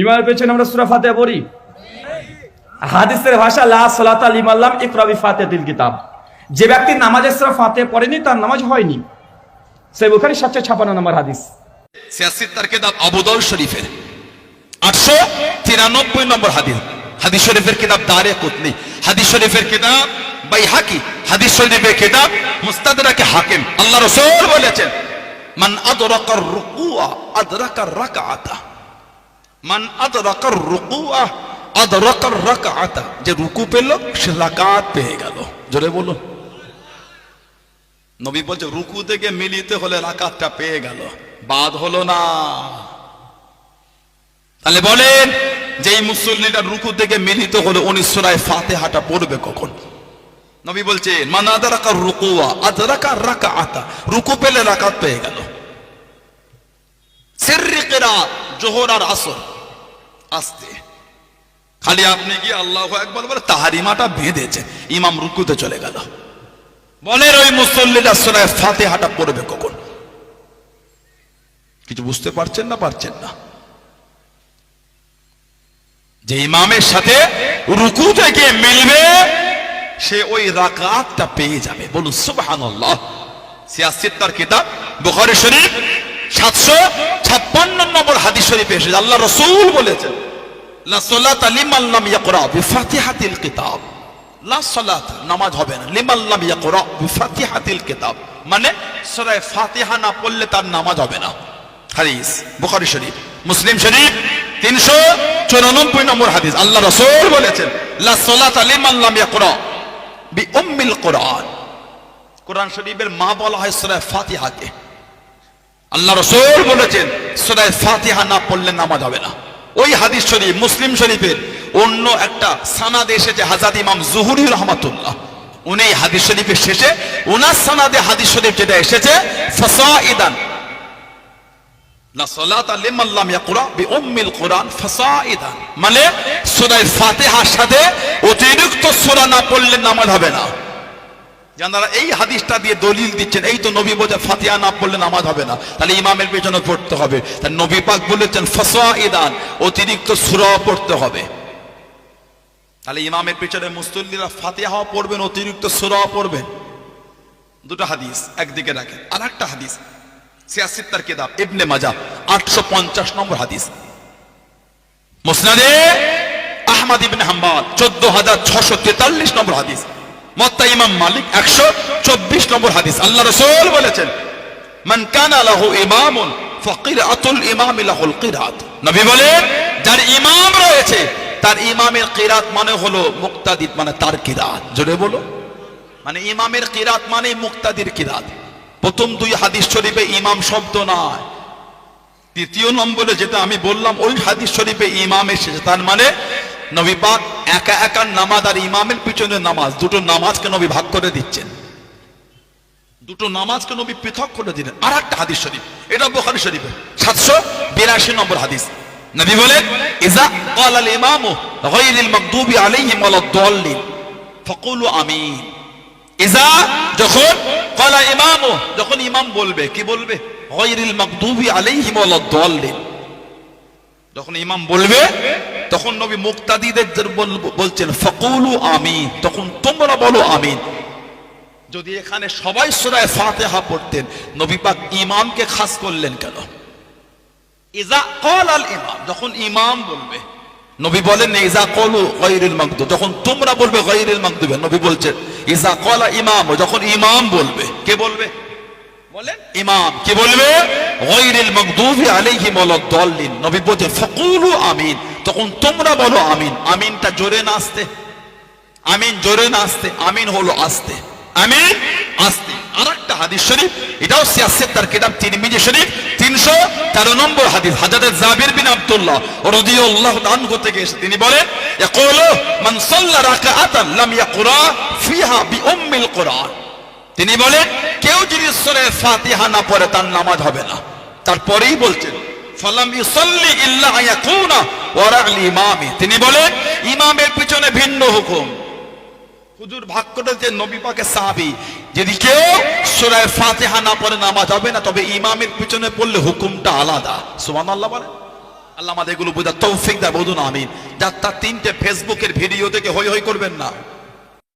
ইমামের পেছনে আমরা সুরা ফাতে পড়ি? হাদিসের ভাষা, লা সালাতা লিমাল্লাম ইকরাবি ফাতিহাতিল কিতাব। যে ব্যক্তি নামাজের সুরা ফাতে পড়েনি, তার নামাজ হয়নি। সে বুখারী 756 নম্বর হাদিস। সিয়াসির তার কিতাব আবুদল শরীফের। আটশো তিরানব্বই নম্বর হাদিস। হাদিস শরীফের কিতাব দারে কুতনি। হাদিস শরীফের কিতাব বাইহাকি। হাদিস শরীফের কিতাব মুস্তাদরাকে হাকিম। আল্লাহ রাসূল বলেছেন, মান আদরাকার রুকুআ আদরাকার রাকাআতা। মান আদরাকার রুকুআ আদরাকার রাকাআতা। যে রুকু পেল, সে রাকাত পেয়ে গেল। জোরে বলুন। নবী বলছে, রুকু থেকে মিলিতে হলে রাকাতটা পেয়ে গেল। বাদ হলো না। তাহলে বলেন যে এই মুসল্লিটা রুকু থেকে মিলিত হলো, উনি পড়বে কখন? নবী বলছে, মান আদারাকা রুকুয়া, আদারাকা রাকা আতা রুকু পেলে রাকাত পেয়ে গেল। সিররি জোহর আর আসর। আস্তে। খালি আপনি কি আল্লাহ একবার বলে তাহারিমাটা বেঁধেছে। ইমাম রুকুতে চলে গেল। বলেন ওই মুসল্লিটা সুরায় ফাতেহাটা পড়বে কখন? কিছু বুঝতে পারছেন না পারছেন না? যে ইমামের সাথে রুকু থেকে মিলবে, সে ওই রাকাতটা পেয়ে যাবে। বলুন, সুবহানাল্লাহ। সিয়াসিত তার কিতাব, বুখারী শরীফ সাতশো ছাপ্পান্ন নম্বর হাদিস শরীফে এসেছে। আল্লাহ রসুল বলেছেন লা সালাতা লিমান লাম ইয়াকরা বিফাতিহাতিল কিতাব। লা সালাত, নামাজ হবে না। লিমান লাম ইয়াকরা বিফাতিহাতিল কিতাব। মানে সূরা ফাতিহা না পড়লে তার নামাজ হবে না। হাদিস, বুখারী শরীফ, মুসলিম শরীফ, তিনশো চুরানব্বই নম্বর হাদিস। আল্লাহ রসুল বলেছেন, লা সালাতা লিমান লাম ইয়াকরা বি উম্মিল কোরআন। কোরআন শরীফের মা বলা হয় সূরা ফাতিহাকে। আল্লাহ রসুল বলেছেন, সূরা ফাতিহা না পড়লে নামাজ হবে না। ওই হাদিস শরীফ, মুসলিম শরীফের অন্য একটা সানাদ এসেছে হাজাদ ইমাম জুহুরি রহমাতুল্লাহ। উনি হাদিস শরীফের শেষে ওনার সানাদে হাদিস শরীফ যেটা এসেছে ফাসাইদান লা সালাতা লিমান লাম ইয়াকরা বিউম্মিল মানে সাথে অতিরিক্ত সূরা না পড়লে নামাজ হবে না। যারা এই হাদিসটা দিয়ে দলিল দিচ্ছেন, এই তো নবী বলছে, ফাতিহা না পড়লে নামাজ হবে না। তাহলে ইমামের পেছনে পড়তে হবে। তাই নবী পাক বলেছেন ফাসাইদান অতিরিক্ত সূরা পড়তে হবে। তাহলে ইমামের পেছনে মুসল্লিরা ফাতিহা পড়বেন, অতিরিক্ত সূরা পড়বেন। দুটো হাদিস একদিকে রাখেন। আর একটা হাদিস সিয়াসিত্তার কিতাব, ইবনে মাজা আটশো পঞ্চাশ নম্বর হাদিস। মুসনাদে আহমদ ইবনে হাম্বাল, চোদ্দ হাজার ছশো তেতাল্লিশ নম্বর হাদিস। মত্তা ইমাম মালিক একশো চব্বিশ নম্বর হাদিস। আল্লাহ রসুল বলেছেন, মান মুক্তাদিদ মানে তার মানে ইমামের কিরাত মানে মুক্তাদির কিরাত। প্রথম দুই হাদিস শরীফে ইমাম শব্দ নয় তৃতীয় নম্বরে যেটা আমি বললাম, ওই হাদিস শরীফে ইমাম এসেছে। তার মানে নবী পাক একা একা নামাজ আর ইমামের পিছনে নামাজ দুটো নামাজকে নবী ভাগ করে দিচ্ছেন দুটো নামাজকে নবী পৃথক করে দিলেন আর একটা হাদিস শরীফ এটা বোখারি শরীফে সাতশো বিরাশি নম্বর হাদিস নবী বলেন ইজা قال الامام غير المغضوب عليهم ولا الضالين فقولوا আমিন ইজা যখন কলা ইমাম যখন ইমাম বলবে কি বলবে গয়রিল মাগদুবি আলাইহিম ওয়ালাদ-দাল্লিন যখন ইমাম বলবে তখন নবী মুক্তাদিদের বল- বলছেন, ফাকুলু আমিন। তখন তোমরা বলো আমিন। যদি এখানে সবাই সূরা ফাতিহা পড়তেন, নবী পাক ইমামকে খাস করলেন কেন? ইজা কল আল ইমাম যখন ইমাম বলবে, নবী বলেন, ইজা কলু গৈরিল মাগদুব। যখন তোমরা বলবে গৈরিল মাগদুবে নবী বলছেন, ইজা কলা ইমাম। যখন ইমাম বলবে, কে বলবে? ইমাম কি বলবে? গৈরিল নবী ফাকুলু আমিন। তখন তোমরা বলো আমিন। আমিনটা জোরে না আসতে। আমিন জোরে না আসতে। আমিন হলো আসতে। আমিন আসতে। আর একটা হাদিস শরীফ, এটাও সিয়াসেত তার কিতাব শরীফ, তিনশো তেরো নম্বর হাদিস। হাজারে জাবির বিন আব্দুল্লাহ তিনি বলেন, ইয়াকুলু মান সাল্লা রাকাআতান ফিহা তিনি বলেন, কেউ যদি সূরা ফাতিহা না পড়ে, তার নামাজ হবে না। তারপরেই বলছেন তিনি বলেন, ইমামের পিছনে ভিন্ন হুকুম। হুজুর ভাগ করেছে নবী পাকে সাহাবী, যদি কেউ সূরা ফাতিহা না পড়ে, নামাজ হবে না, তবে ইমামের পিছনে পড়লে হুকুমটা আলাদা। সুবহানাল্লাহ বলে আল্লাহ আমাদের এগুলো বোঝা তৌফিক দেয়, বলুন, আমিন। যার তার তিনটে ফেসবুকের ভিডিও থেকে হই হই করবেন না।